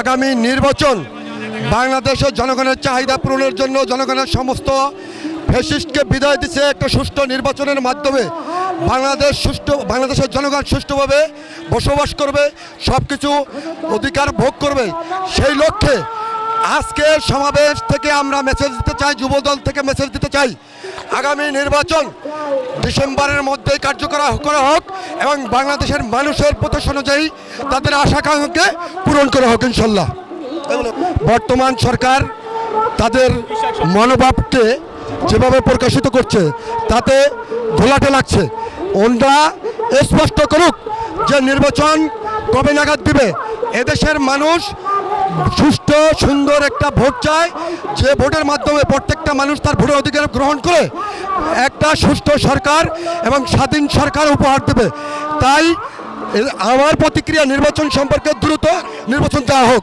আগামী নির্বাচন বাংলাদেশের জনগণের চাহিদা পূরণের জন্য জনগণের সমস্ত ফেসিস্টকে বিদায় দিচ্ছে একটা সুষ্ঠু নির্বাচনের মাধ্যমে। বাংলাদেশ সুষ্ঠু, বাংলাদেশের জনগণ সুষ্ঠুভাবে বসবাস করবে সব কিছু অধিকার ভোগ করবে। সেই লক্ষ্যে আজকের সমাবেশ থেকে আমরা মেসেজ দিতে চাই, যুবদল থেকে মেসেজ দিতে চাই। আগামী নির্বাচন ডিসেম্বরের মধ্যে কার্যকর করা হোক এবং বাংলাদেশের মানুষের প্রত্যাশা অনুযায়ী তাদের আশাকাঙ্ক্ষাকে পূরণ করা হোক ইনশাল্লাহ। বর্তমান সরকার তাদের মনোভাবকে যেভাবে প্রকাশিত করছে, তাতে ঘোলাটে লাগছে। ওনরা স্পষ্ট করুক যে নির্বাচন কবে নাগাদ দিবে। এদেশের মানুষ সুষ্ঠু, সুন্দর একটা ভোট চায়। যে ভোটের মাধ্যমে প্রত্যেকটা মানুষ তার ভোটের অধিকার গ্রহণ করে, একটা সুস্থ সরকার এবং স্বাধীন সরকার উপহার দেবে। তাই আমার প্রতিক্রিয়া নির্বাচন সম্পর্কে দ্রুত নির্বাচন দেওয়া হোক।